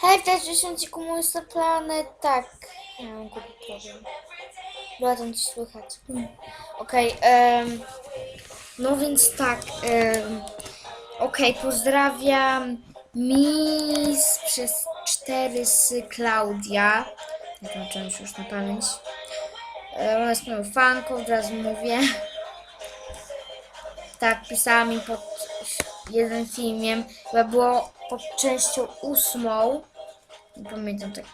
Hej, cześć, dziesiąciku, mój jest planet. Tak, ja mam głupi problem. Była tam słychać. Hmm. Okej, em, no więc tak. em, Okej, pozdrawiam Miss przez cztery z Klaudia. To część już na pamięć. E, Ona jest moją fanką, od razu mówię. Tak, pisała mi pod jeden filmiem. Chyba było pod częścią ósmą. Nie pamiętam tak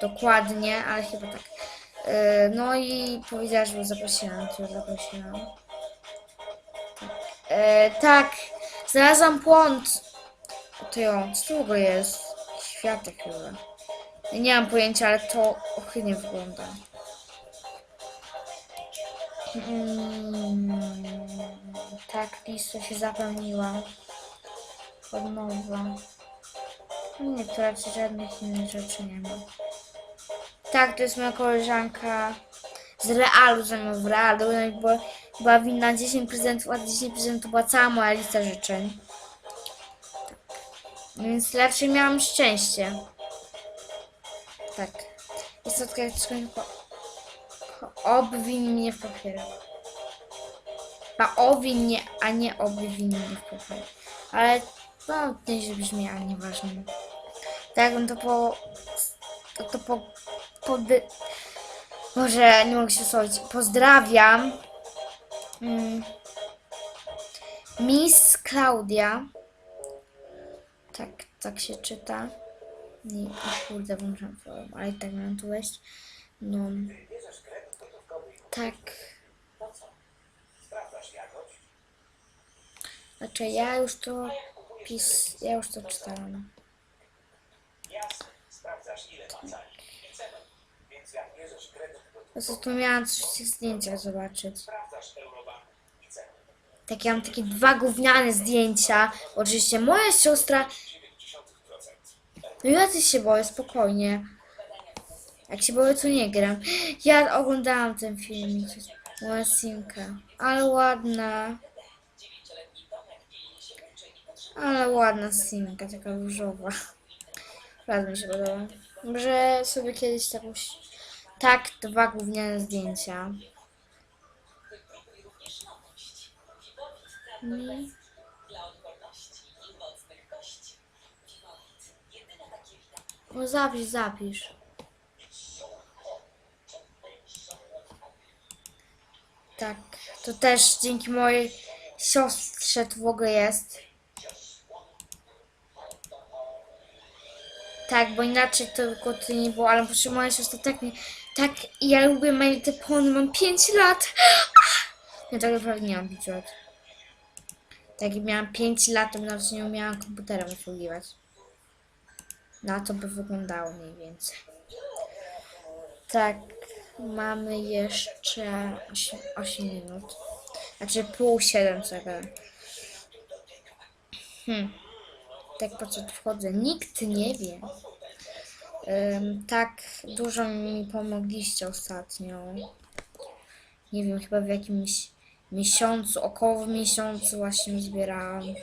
dokładnie, ale chyba tak. E, No i powiedziała, że zaprosiłam, ją zaprosiłam. Tak, tak znalazłam płont. To ją, co długo jest? Światek chyba. Nie mam pojęcia, ale to ohydnie wygląda. Mm, tak, lista się zapełniła. Od nowa. Nie, to raczej żadnych innych rzeczy nie ma. Tak, to jest moja koleżanka z realu, zamiast w realu. Ona mi była, była winna 10 prezentów, a 10 prezentów była cała moja lista życzeń. Tak. Więc raczej miałam szczęście. Tak. Jest to taka skończyła. Obwin mnie w papierę. A owin nie, a nie obwin mnie w papierę. Ale no, nieźle brzmi, ale nieważne. Tak jakbym to po... To, to po... po Może nie mogę się słowić. Pozdrawiam. Mm. Miss Klaudia. Tak, tak się czyta. Nie, o kurde, włączam forum, ale i tak miałam tu wejść. No. Tak. Znaczy ja już to pis... Ja już to czytałam. Prostu miałam coś w tych zobaczyć. Tak, ja mam takie dwa gówniane zdjęcia. Oczywiście moja siostra... No ja też się boję, spokojnie. Jak się boję, to nie gram. Ja oglądałam ten filmik. Moja simka. Ale ładna. Ale ładna simka, taka różowa. Bardzo mi się podoba. Może sobie kiedyś taką... ś- Tak, dwa gówniane zdjęcia. Mm. No zapisz, zapisz. Tak, to też dzięki mojej siostrze w ogóle jest. Tak, bo inaczej to tylko ty nie było, ale proszę moja siostra tak. Tak, ja lubię moje te pony, mam 5 lat. Ja tak naprawdę nie mam 5 lat. Tak, jak miałam 5 lat, to nawet nie umiałam komputerem obsługiwać. Na to by wyglądało mniej więcej. Tak, mamy jeszcze 8, 8 minut. Znaczy pół 7 czekaj. Hmm. Co tu wchodzę? Nikt nie wie. Ym, tak dużo mi pomogliście ostatnio. Nie wiem, chyba w jakimś miesiącu, około miesiącu właśnie zbierałam.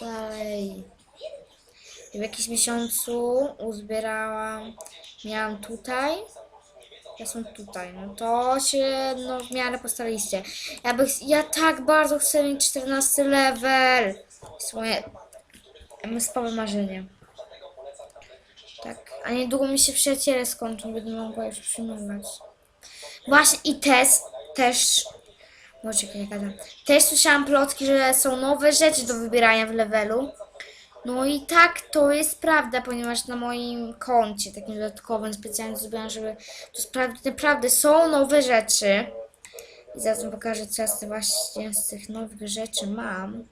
Dalej. W jakimś miesiącu uzbierałam. Miałam tutaj. Ja są tutaj. No to się no, w miarę postaraliście. Ja, ja tak bardzo chcę mieć 14 level. To jest moje MSP marzenie. Tak. A niedługo mi się przyjaciele skończą, będę mogła już przyjmować. Właśnie i też, też, no czekaj, jak gadam. Też słyszałam plotki, że są nowe rzeczy do wybierania w levelu. No i tak, to jest prawda, ponieważ na moim koncie, takim dodatkowym, specjalnie zrobiłam, żeby to sprawdzić, naprawdę są nowe rzeczy. I zaraz wam pokażę, co ja właśnie z tych nowych rzeczy mam.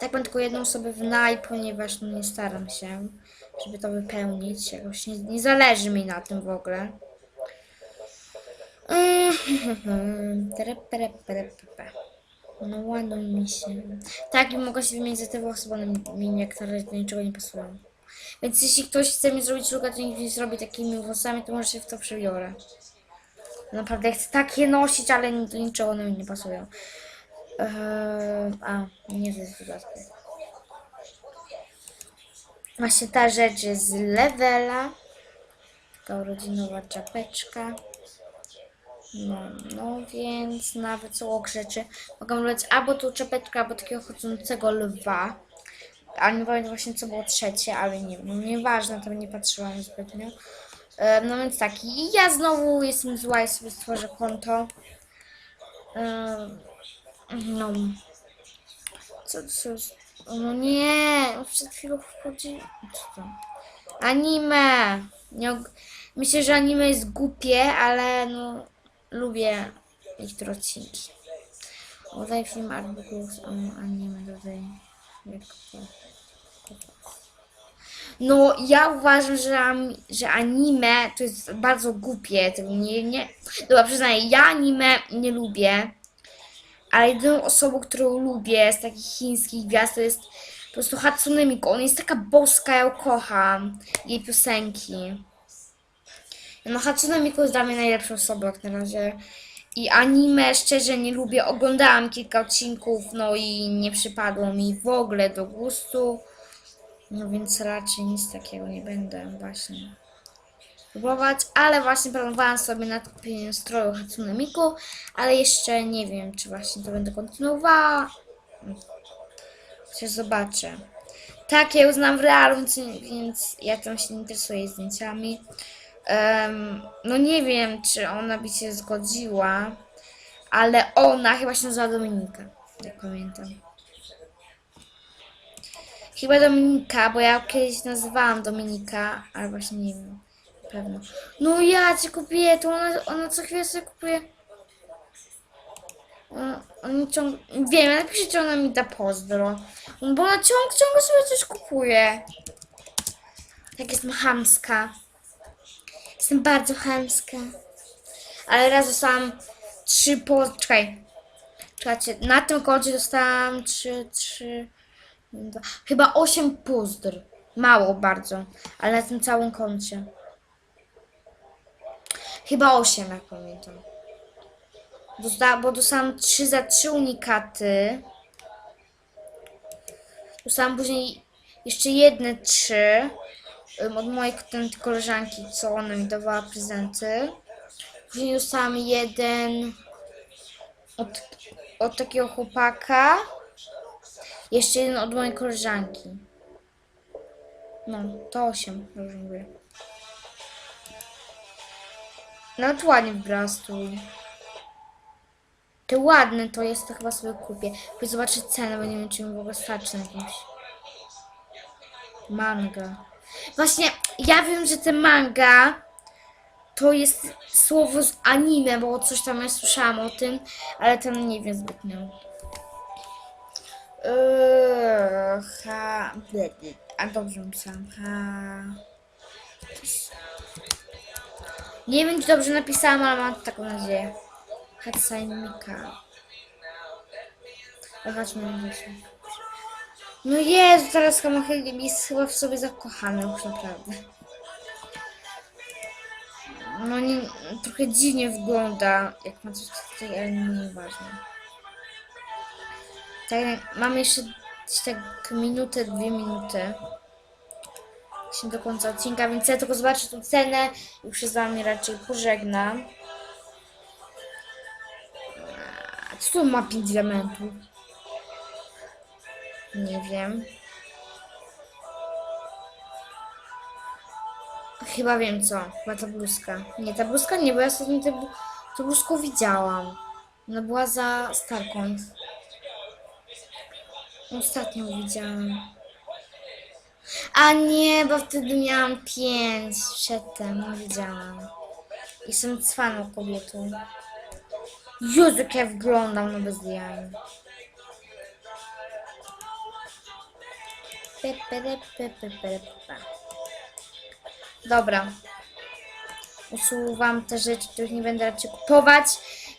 Tak mam tylko jedną osobę w naj, ponieważ no nie staram się, żeby to wypełnić. Jakoś nie, nie zależy mi na tym w ogóle. No ładuj mi się. Tak, i mogę się wymienić za te one mi niektóre do niczego nie pasują. Więc jeśli ktoś chce mi zrobić luka, to niech mi zrobi takimi włosami, to może się w to przebiorę. Naprawdę chcę takie nosić, ale do niczego one mi nie pasują. Eee, a, nie jest dodatku. Właśnie ta rzecz jest z levela. Taka urodzinowa czapeczka. No, no więc nawet są ok rzeczy. Mogę wybrać albo tą czapeczkę, albo takiego chodzącego lwa. A nie pamiętam właśnie co było trzecie, ale nie wiem, no nieważne, tam nie patrzyłam zbytnio. E, No więc tak, ja znowu jestem zła i sobie stworzę konto. E, No. Co, co, no nie, przed chwilą wchodzi. Co to? Anime! Nie, myślę, że anime jest głupie, ale no lubię niektóre odcinki. Dodaj film artbooks, um, anime dodaj. To? No, ja uważam, że, że anime to jest bardzo głupie. Tego nie, nie. Dobra, przyznaję, ja anime nie lubię. Ale jedyną osobą, którą lubię z takich chińskich gwiazd to jest po prostu Hatsune Miku. Ona jest taka boska, ja ją kocham. Jej piosenki. No Hatsune Miku jest dla mnie najlepszą osobą jak na razie. I anime szczerze nie lubię. Oglądałam kilka odcinków, no i nie przypadło mi w ogóle do gustu. No więc raczej nic takiego nie będę właśnie próbować, ale właśnie planowałam sobie na kupienie stroju Hatsune Miku, ale jeszcze nie wiem, czy właśnie to będę kontynuowała. Chociaż zobaczę. Tak, ja ją znam w realu, więc, ja tam się interesuję zdjęciami. Em, no nie wiem, czy ona by się zgodziła, ale ona chyba się nazywa Dominika, jak pamiętam. Chyba Dominika, bo ja kiedyś nazywałam Dominika, ale właśnie nie wiem. Pewno. No ja cię kupię, to ona, ona co chwilę sobie kupuje. Ona, ona ciąg... Wiem, napiszę, czy ona mi da pozdro. No Bo ona ciąg, ciągle sobie coś kupuje. Tak jestem chamska. Jestem bardzo chamska. Ale raz dostałam trzy po... Czekaj. Czekajcie, na tym koncie dostałam trzy, trzy... Dwa, chyba 8 pozdr. Mało bardzo, ale na tym całym koncie. Chyba 8, jak pamiętam. Dosta, bo dostałam 3 za 3 unikaty. Dostałam później jeszcze jedne 3 ym, od mojej koleżanki, co ona mi dawała prezenty. Później dostałam jeden od, od takiego chłopaka. Jeszcze jeden od mojej koleżanki. No, to 8, dobrze mówię. Nawet ładnie wybrała strój. Te ładne to jest, to chyba sobie kupię. Chcę zobaczyć cenę, bo nie wiem, czy mi w ogóle starczy na jakimś. Manga. Właśnie, ja wiem, że te manga to jest słowo z anime, bo coś tam ja słyszałam o tym, ale tam nie wiem zbytnio. Eee, ha. A dobrze napisałam. Ha. Nie wiem, czy dobrze napisałam, ale mam taką nadzieję. Hatsainika. Zobaczmy na dzisiaj. No Jezu, teraz chyba jest chyba w sobie zakochany już naprawdę. No nie, trochę dziwnie wygląda, jak ma coś tutaj, ale nieważne. Tak, mamy jeszcze tak minutę, dwie minuty. Się do końca odcinka, więc ja tylko zobaczę tą cenę i już się z wami raczej pożegnam. A co tu ma 5 diamentów? Nie wiem. Chyba wiem co. Chyba ta bluzka. Nie, ta bluzka nie, bo ja ostatnio tę tę bluzkę widziałam. Ona była za Starcoins. Ostatnio widziałam. A nie, bo wtedy miałam pięć przedtem, widziałam. Jestem cwaną kobietą. Jezu, jak ja wyglądam, no bez jaj. Dobra. Usuwam te rzeczy, których nie będę raczej kupować.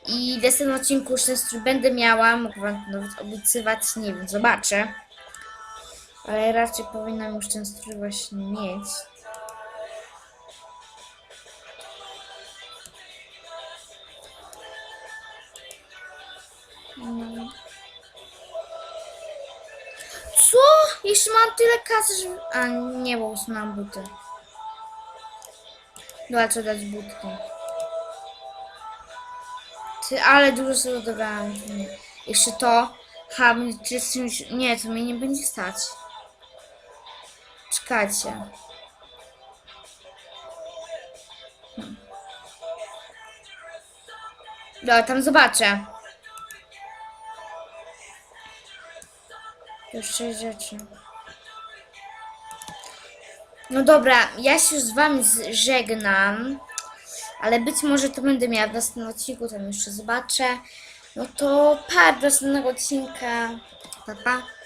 I w następnym odcinku już ten będę miała. Mogę wam nawet obiecywać, nie wiem, zobaczę. Ale raczej powinnam już ten strój właśnie mieć. Co? Jeszcze mam tyle kasy, że... A nie, bo usunęłam buty. Dobra, trzeba dać budki. Ty, ale dużo sobie odebrałam. Nie. Jeszcze to. Ha, będzie 30... Nie, to mnie nie będzie stać. Czekajcie. Hmm. Dobra, tam zobaczę. Jeszcze rzeczy. No dobra, ja się z wami żegnam. Ale być może to będę miała w następnym odcinku, tam jeszcze zobaczę. No to pa, do następnego odcinka. Pa, pa.